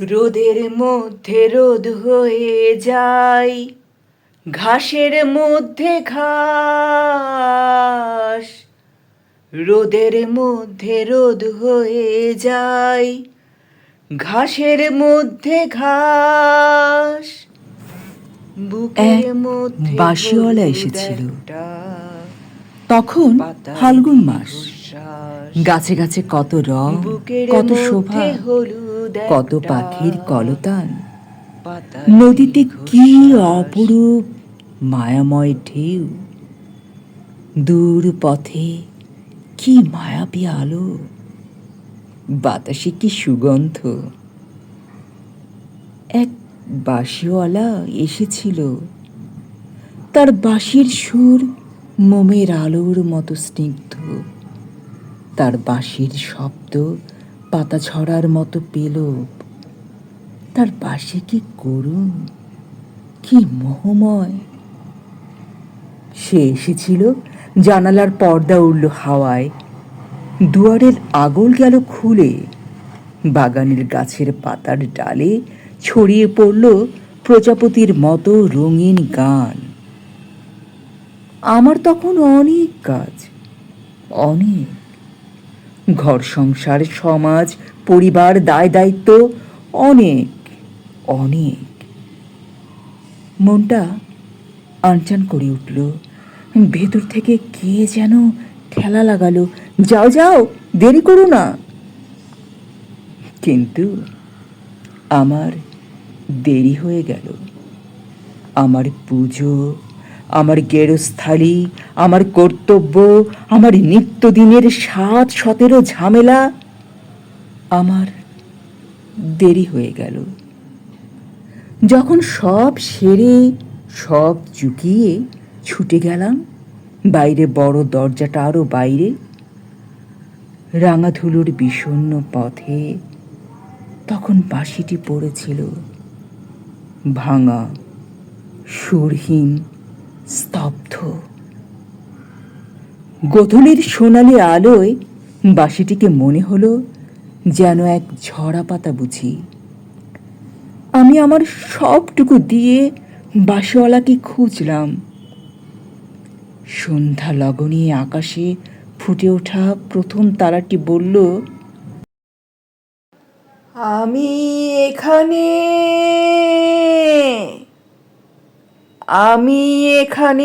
রোদের মধ্যে রোদ হয়ে যাই ঘাসের মধ্যে ঘাস। রোদের মধ্যে রোদ হয়ে যাই ঘাসের মধ্যে ঘাস। বুকের মধ্যে বাঁশিওয়ালা হলুদ এসেছিল। তখন ফাল্গুন মাস। গাছে গাছে কত রং বুকের কত শোভা। হলুদ কত পাখির কলতান। নদীতে কি অপরূপ মায়াময় ঢেউ। দূর পথে কি মায়াবী আলো। বাতাসে কি সুগন্ধ। এক বাঁশিওয়ালা এসেছিল। তার বাঁশির সুর মোমের আলোর মতো স্নিগ্ধ। তার বাঁশির শব্দ পাতা ঝরার মতো পেলব তার পাশে কি করুন কি মোহময়। সে এসেছিল, জানালার পর্দা উড়ল হাওয়ায়। দুয়ারের আগল গেল খুলে। বাগানের গাছের পাতার ডালে ছড়িয়ে পড়ল প্রজাপতির মতো রঙিন গান। আমার তখন অনেক কাজ, অনেক ঘর সংসার, সমাজ, পরিবার, দায় দায়িত্ব, অনেক অনেক। মনটা আনচান করে উঠল। ভেতর থেকে কে যেন ঠেলা লাগালো। যাও যাও, দেরি করো না। কিন্তু আমার দেরি হয়ে গেল। আমার পুজো আমার গেরস্থালি, আমার কর্তব্য, আমার নিত্যদিনের সাত সতেরো ঝামেলা আমার দেরি হয়ে গেল। যখন সব সেরে, সব চুকিয়ে ছুটে গেলাম, বাইরে বড় দরজাটা আরও বাইরে রাঙা ধুলোর বিষণ্ণ পথে তখন বাঁশিটি পড়েছিল, ভাঙা, সুরহীন স্তব্ধ। গোধূলির সোনালি আলোয় বাসিটিকে মনে হলো যেন এক ঝরা পাতা বুঝি। আমি আমার সবটুকু দিয়ে বাঁশিওয়ালাকে খুঁজলাম। সন্ধ্যা লগনে আকাশে ফুটে ওঠা প্রথম তারাটি বলল, আমি এখানে আমি এখানে।